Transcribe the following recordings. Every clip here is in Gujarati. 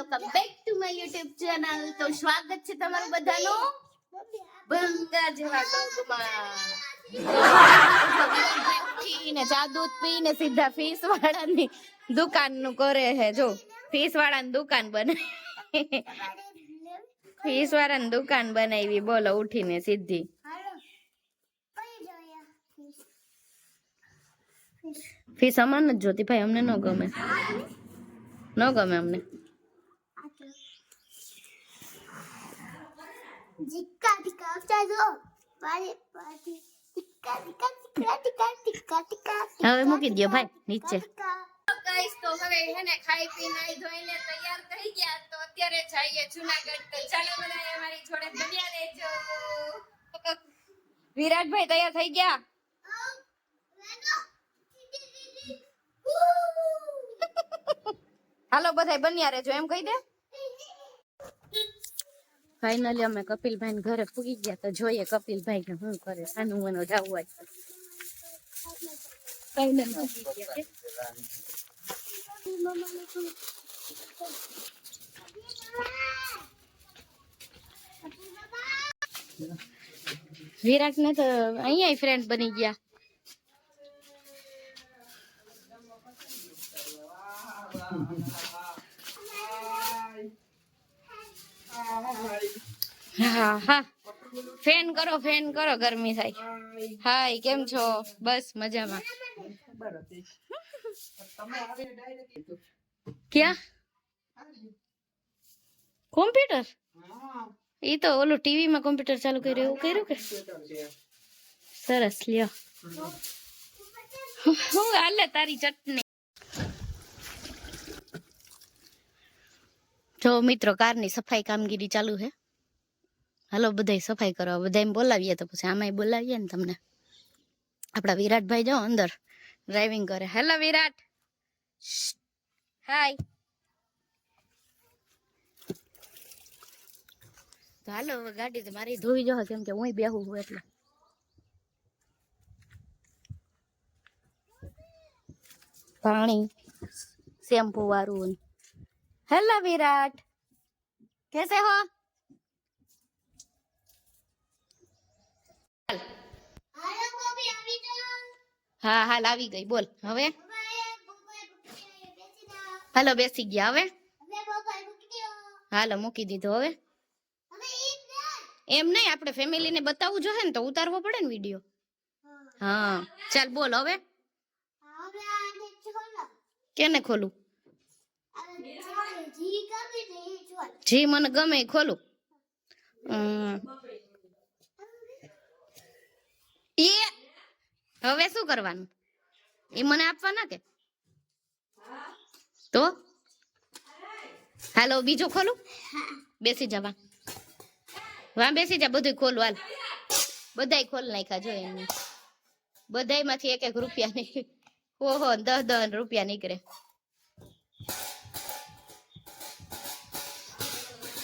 Welcome back to my YouTube channel તો સ્વાગત છે તમારું બધાનું. બંગા જેવા ડોગમાં. ચા દૂધ પીને સીધા ફીસ વાળાની દુકાનનું કરે છે જો ફીસ વાળાની દુકાન બને. ફીસ વાળાની દુકાન બનાવી. બોલો, ઉઠીને સીધી. ફીસ અમાર જ જોતી. ભાઈ, અમને ન ગમે. ન ગમે અમને. Jika tika ચાલો પારે પારે ટીકા ટીકા ટીકા ટીકા ટીકા ટીકા હવે મૂકી દ્યો ભાઈ નીચે ટીકા ગાઈસ તો હવે હે ને ખાઈ પી નાઈ ધોઈને તૈયાર થઈ ગયા તો અત્યારે જઈએ જુનાગઢ તો ચાલો બધા અમારી જોડે બન્યા રહેજો વિરાટભાઈ તૈયાર થઈ ગયા હાલો બધાય બન્યા રહેજો એમ કહી દે ફાઇનલી અમે કપિલભાઈ ઘરે પૂગી ગયા તો જોઈએ કપિલભાઈ ને શું કરે. સાનું મનો જાવું હોય. વિરાટ ને તો અહીંયા ફ્રેન્ડ બની ગયા. હા હા ફેન કરો ફેન કરો ગરમી થાય હાય કેમ છો બસ મજામાં ક્યાં કોમ્પ્યુટર ઈ તો ઓલું ટીવી માં કોમ્પ્યુટર ચાલુ કર્યું એવું કર્યું કે સરસ લ્યો હું હાલે તારી ચટણી જો મિત્રો, કારની સફાઈ કામગીરી ચાલુ છે. હાલો, બધાય સફાઈ કરવા બધાય બોલાવીએ તો પછી આમાંય બોલાવીએ ને તમને. આપણા વિરાટભાઈ જો અંદર ડ્રાઇવિંગ કરે. હેલો, વિરાટ. હાય. તો હાલો ગાડી તો મારી ધોઈ જો કેમ કે હું બેહું છું એટલે. પાણી, શેમ્પુ વાળું હેલો વિરાટ કેસે હો હાલો મમ્મી આવી જાઓ હા હાલ આવી ગઈ બોલ હવે બબાય બબાય બબાય બેસી જાઓ હાલો બેસી ગયા હવે અમે બબાય મૂકી દો હાલો મૂકી દીધો હવે અમે ઈદ ને એમ નહીં આપણે ફેમિલી ને બતાવવું જોઈએ ને તો ઉતારવો પડે ને વિડીયો હા ચાલ બોલ હવે હવે આને છોડો કેને ખોલું જી, મને ગમે, ખોલું. એ હવે શું કરવાનું? એ મને આપવાના કે? તો? હાલો, બીજો ખોલું? બેસી જવા વા. બેસી જા બધું ખોલું, હાલ. બધાય ખોલ નાખ્યા, જો એમને. બધાયમાંથી એક એક રૂપિયા ની ઓહો દસ દસ રૂપિયા નીકળે.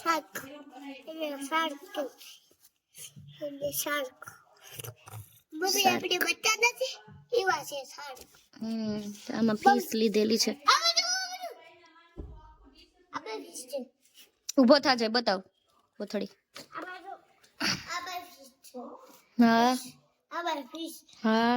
શાર્ક એટલે શાર્ક એટલે શાર્ક મમ્મી. આપણે બચ્ચા નથી એવા છે શાર્ક હમ આમાં ફિશ લીધેલી છે ઊભો થાજે બતાવ કોથળી છે હા fish હા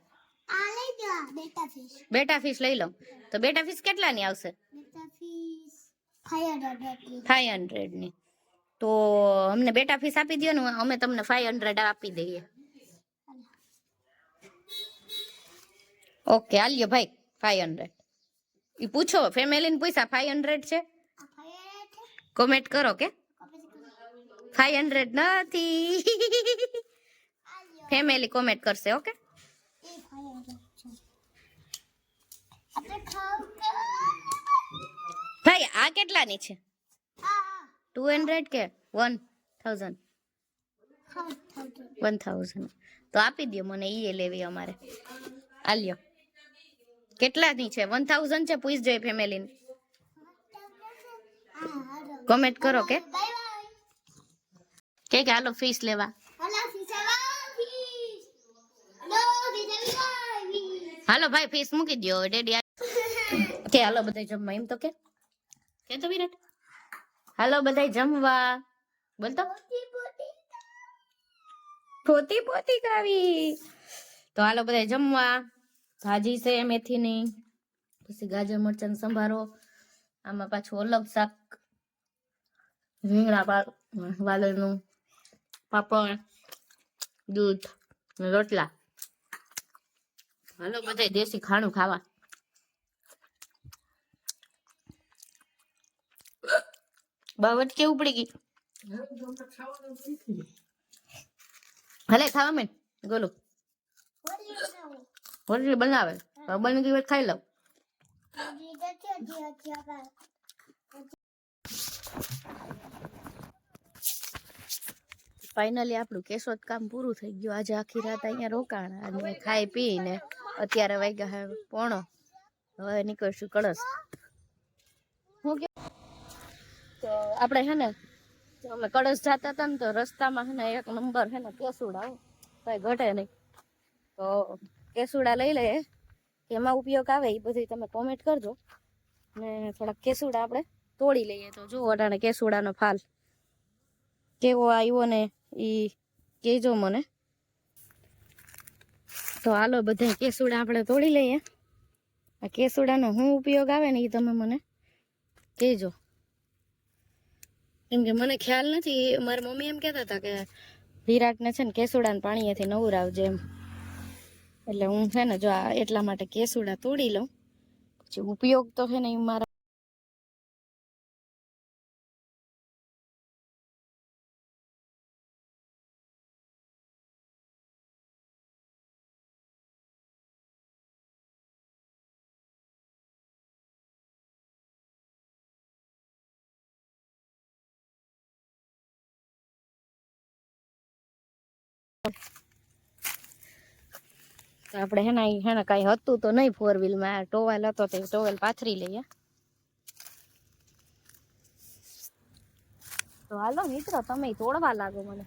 બેટા ફિશ બેટા ફીસ લઈ લઉં તો બેટા ફીસ કેટલાની આવશે બેટા fees five hundred five hundred ની તો અમને બેટા ફીસ આપી દો ને અમે તમને ફાઈવ હંડ્રેડ આપી દઈએ ઓકે હાલ્યો ભાઈ ફાઈવ હંડ્રેડ ઈ પૂછો ફેમિલીને પૂછા ફાઈવ હંડ્રેડ છે આ ફાઈવ હંડ્રેડ છે કોમેન્ટ કરો કે કપે છે ફાઈવ હંડ્રેડ નથી આલ્યો ફેમિલી કોમેન્ટ કરશે ઓકે ભાઈ આ કેટલાની છે? ટુ હંડ્રેડ કે? વન થાઉઝન્ડ વન થાઉઝન્ડ તો આપી દો મને ઈ લેવી અમારે. આ લ્યો. કેટલાની છે? વન થાઉઝન્ડ છે પૂછ જોઈએ ફેમિલીને. કોમેન્ટ કરો કે. કે કે હાલો ફીસ લેવા. હાલો ભાઈ ફીસ મૂકી દો ડેડી કે હાલો બધા જમવા એમ તો કે? કે તો વિરાટ? હાલો બધા જમવા. બોલતો પોતી પોતી પોતી પોતી તો હાલો બધા જમવા. ભાજી છે મેથીની. પછી ગાજર મરચાં સંભારો. આમાં પાછું અલગ શાક. રીંગણા વાલરનું પાપડ દૂધ રોટલા. હાલો બધા દેશી ખાણું ખાવા. બાવટ કેવું પડી ગઈ ભલે ખાવા મેં ગોલો પોતી બનાવો હોટલ બનાવે હવે બની ગઈ હોય તો ખાઈ લઉં જી દચ્યા જી અચ્યા કા ફાઇનલી આપણું કેશોદ કામ પૂરું થઈ ગયું આજે આખી રાત અહીંયા રોકાણા અને ખાઈ પીને અત્યારે વાગ્યા હે પોણો હવે નીકળશું કળશ હું કે તો આપણે હે ને અમે કળશ જતા હતા ને તો રસ્તામાં હે ને એક નંબર હે ને કેસુડા કઈ ઘટે નહીં. તો કેસુડા લઈ લઈએ એમાં ઉપયોગ આવે એ બધી તમે કોમેન્ટ કરજો. ને થોડાક કેસુડા આપણે તોડી લઈએ તો જુઓ અટાણે કેસુડાનો ફાલ કેવો આવ્યો ને એ કહેજો મને. તો હાલો બધા કેસુડા આપણે તોડી લઈએ. આ કેસુડાનો શું ઉપયોગ આવે ને એ તમે મને કહેજો. કેમ કે મને ખ્યાલ નથી મારી મમ્મી એમ કહેતા હતા કે વિરાટને છે ને કેસુડાને પાણીએથી રાવજે એમ. એટલે હું છે ને જો આ એટલા માટે કેસુડા તોડી લઉં. પછી ઉપયોગ તો છે ને મારા તો આપણે હેના ને ઈ કાંઈ હતું તો નહીં ફોર વ્હીલમાં ટોવેલ હતો તે ટોવેલ પાથરી લઈએ. તો હાલો મિત્રો, તમે તોડવા લાગો મને.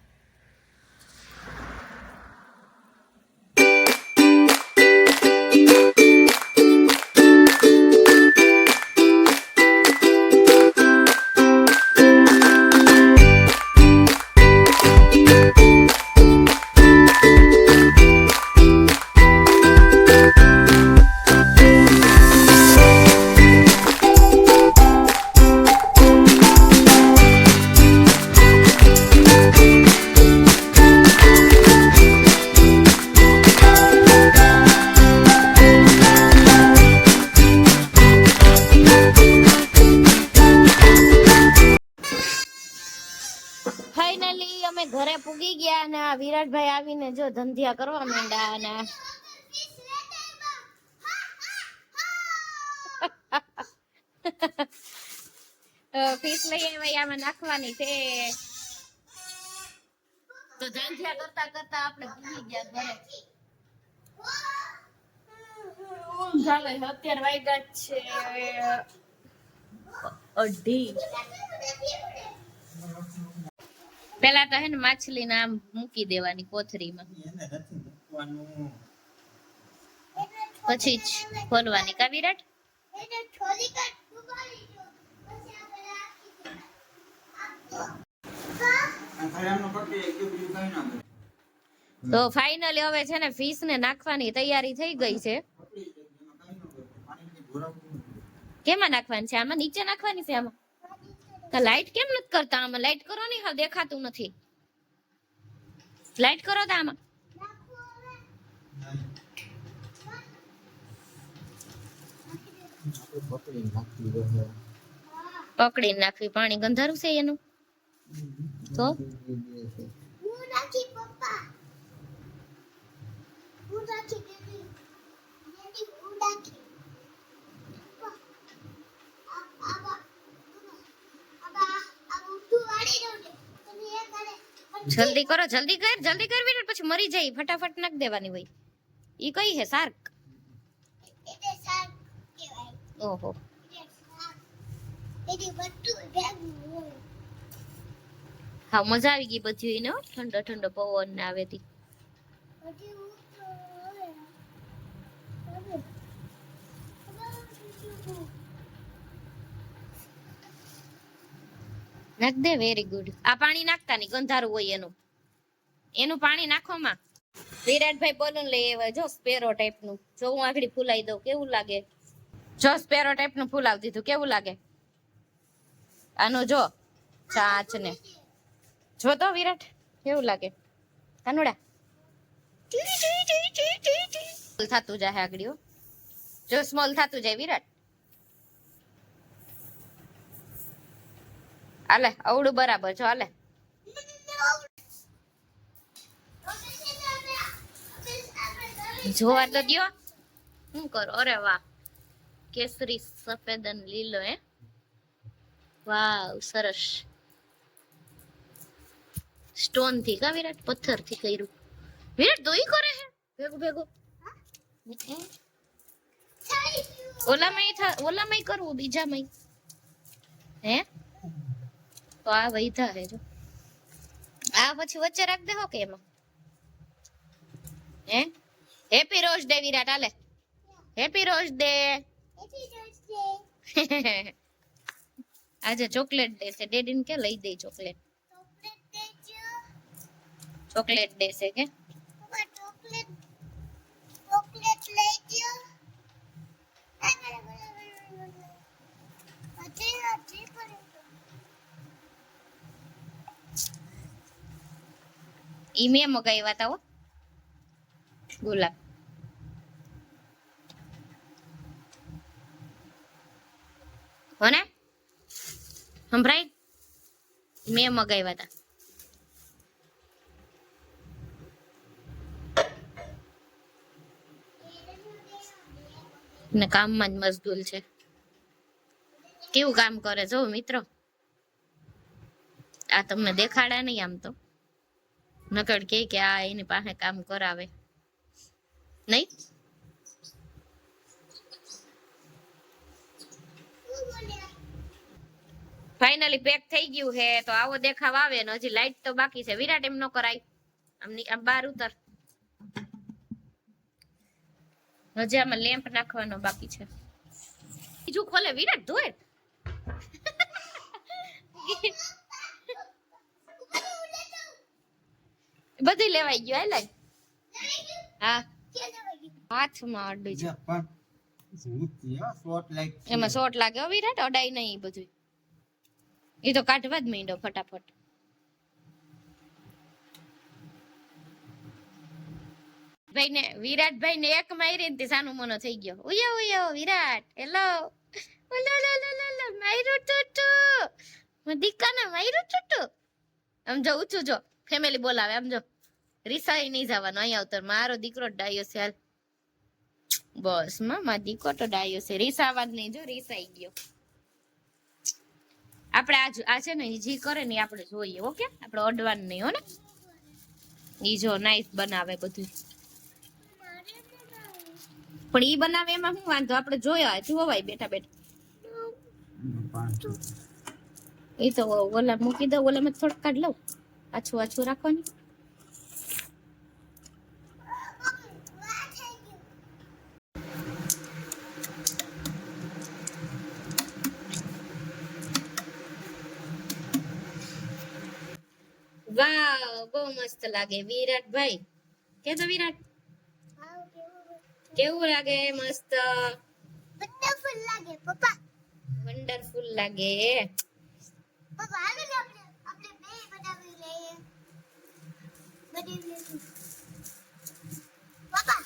જો ધંધિયા કરવા માંડ્યા અને ફીસ લઈ આવ્યા આમાં નાખવાની છે તો ધંધિયા કરતા કરતા આપણે પૂગી ગયા ઘરે ઊંઘ આવે છે. અત્યારે વાગ્યા જ છે અઢી પેલા તો હે ને માછલી નામ મૂકી દેવાની કોથરીમાં પછી જ ખોલવાની. કા વિરાટ? તો ફાઇનલી હવે છે ને ફિશ ને નાખવાની તૈયારી થઈ ગઈ છે. કેમાં નાખવાની છે આમાં? નીચે નાખવાની છે આમાં? લાઈટ કેમ નથી કરતા આમાં? લાઈટ કરો ને હા દેખાતું નથી. લાઈટ કરો તા આમાં. હવે પકડી નાખવી. પાણી ગંધારું છે એનું? તો? હું નાખી પપ્પા. હું નાખી જલ્દી કરો જલ્દી કર જલ્દી કર વિરાટ પછી મરી જાય ફટાફટ નાખ દેવાની હોય ઈ કઈ હે સાર્ક એટલે શાક કહેવાય ઓહો એટલે શાક એની બધું ભેગું હોય હા મજા આવી ગઈ બધી એને હો. ઠંડો ઠંડો પવન ને આવે તી પછી હું નાખ દે વેરી ગુડ આ પાણી નાખતા નહીં, ગંધારું હોય એનું. એનું પાણી નાખો માં વિરાટભાઈ બોલું લઈ આવ્યા, જો સ્પેરો ટાઈપનું જો હું આગળ ફૂલાઈ દઉં, કેવું લાગે? જો સ્પેરો ટાઈપનું ફૂલાવી દીધું, કેવું લાગે? આનું જો, ચાચ ને. જો તો વિરાટ, કેવું લાગે? કાનુડા. થતું જાય આગળ. જો સ્મોલ થતું જાય, વિરાટ. હાલે અવડું બરાબર છો હાલે જોવા તો દ્યો શું કરો અરે વાહ કેસરી સફેદ અને લીલો હે વાવ સરસ સ્ટોન થી કા વિરાટ પથ્થર થી કર્યું વિરાટ તો ઈ કરે છે ભેગું ભેગું હમ. ઓલામાં ઈ થા- ઓલામાં ઈ કરવું બીજામાં ઈ. હે તો આ વૈધા હે જો આ પછી વચ્ચે રાખ દેહો કે એમાં હે હેપી રોઝ ડે વિરાટ હાલે હેપી રોઝ ડે આજે ચોકલેટ ડે છે ડેડીને કે લઈ દે ચોકલેટ ચોકલેટ ડે છે કે ઈ મેં મગાવ્યા તા હો. ગુલાબ. હો ને સંભળાય મેં મગાવ્યા તા. ને કામમાં જ મશગુલ છે. કેવું કામ કરે જો મિત્રો? આ તમને દેખાડા નહીં આમ તો. નકડ કે કે આ એની પાસે કામ કરાવે. નહીં? ફાઇનલી પેક થઈ ગયું છે, તો આવો દેખાવ આવે ને, હજી લાઈટ તો બાકી છે. વિરાટ એમ નો કરાય. આમ બાર ઉતર. હજી આમાં લેમ્પ નાખવાનો બાકી છે. બીજું ખોલે, વિરાટ ધોય બધું લેવાઈ ગયું હાલ હા. હાથમાં અડી છે. એમાં શોર્ટ લાગે વિરાટ અડાય નહીં બધું એ તો કાઢવા જ માંડ્યો ફટાફટ. ભાઈ ને વિરાટ ભાઈ ને એક મારી ને સાનુ મનો થઈ ગયો. ઉયો ઉયો વિરાટ હેલો ઓલો લો લો લો લો માયરું ટુટુ. દીકાને માયરું ટુટુ. આમ જો ઊંચું જો. ફેમિલી બોલાવે આમ જો. રિસાઈ નહીં જવાનું અહીંયા ઉતર. મારો દીકરો ડાયો છે હાલ. બસમાં મારો દીકરો તો ડાયો છે. રિસાવા જ નહીં જો રિસાઈ ગયો. આપણે આજ આ છે ને જે કરે ને આપણે જોઈએ ઓકે? આપણે અડવાનું નહીં હો ને? ઈ જો નાઈસ બનાવે બધું. પણ ઈ બનાવે એમાં શું વાંધો? આપણે જોયા જોવાય બેઠા બેઠા. એ તો ઓલા મૂકી દઉં ઓલામાં થોડુંક કાઢ લઉં. આછું આછું રાખવાની વાવ બહુ મસ્ત લાગે વિરાટ ભાઈ કે તો વિરાટ કેવું લાગે મસ્ત બધા ફૂલ લાગે પપ્પા વન્ડરફુલ લાગે પપ્પા બનાવી લઈશું પપ્પા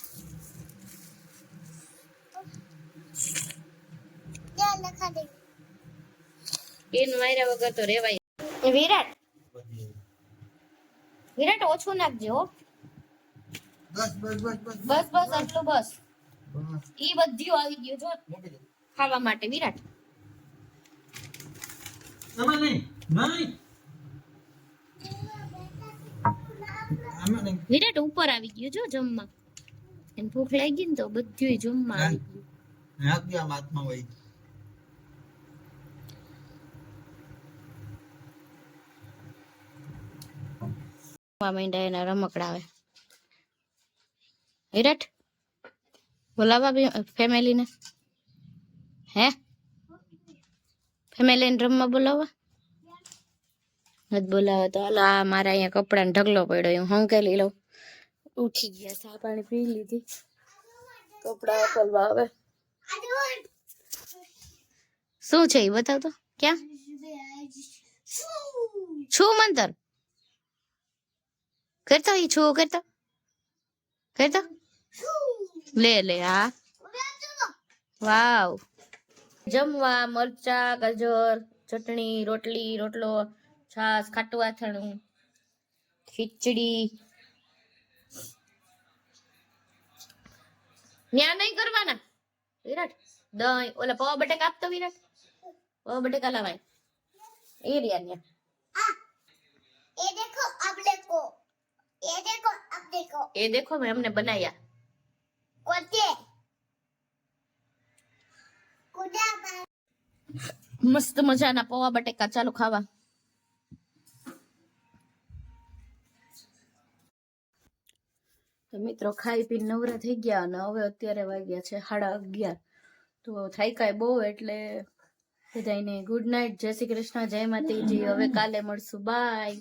ત્યાં લખા દે એન માર્યા વગર તો રેવાય વિરાટ વિરાટ ઓછું નાખજો હો. બસ બસ બસ બસ બસ બસ આટલું બસ બસ ઈ બધું આવી ગયું જો મૂકી દે ખાવા માટે વિરાટ આમાં નહીં નહીં વિરાટ ઉપર આવી ગયો જો જમવા. એને ભૂખ લાગી ને તો બધું જમવા આવી ગયું. હાથમાં હોય. માંડ્યા એના રમકડા આવે વિરાટ બોલાવા ફેમિલીને હે? ફેમિલીને રમવા બોલાવવા? નથી બોલાવા તો હાલો આ મારા અહીંયા કપડાનો ઢગલો પડ્યો હું હંકેલી લઉં ઉઠી ગયા ચા પાણી પી લીધી કપડા ખોલવા આવે શું છે એ બતાવ તો ક્યાં છું મંતર કરતો ઈ છું કરતો કરતો લે લે હા વાવ જમવા મરચા ગાજર ચટણી રોટલી રોટલો छास खटवा थणु खिचड़ी न्या नहीं करवाना विराट दही ओला पाव बटेका आप तो विराट पाव बटेका लावाय ये रिया न्या ये देखो अब देखो ये देखो अब देखो ये देखो मैं हमने बनाया कोटे मस्त मज़ा ना पाव बटेका चलो खावा મિત્રો, ખાઈ પી નવરા થઈ ગયા અને હવે અત્યારે વાગ્યા છે સાડા અગિયાર. તો થાયકાય બહુ એટલે બધાને ગુડ નાઇટ જય શ્રી કૃષ્ણ, જય માતાજી. હવે કાલે મળશું. બાય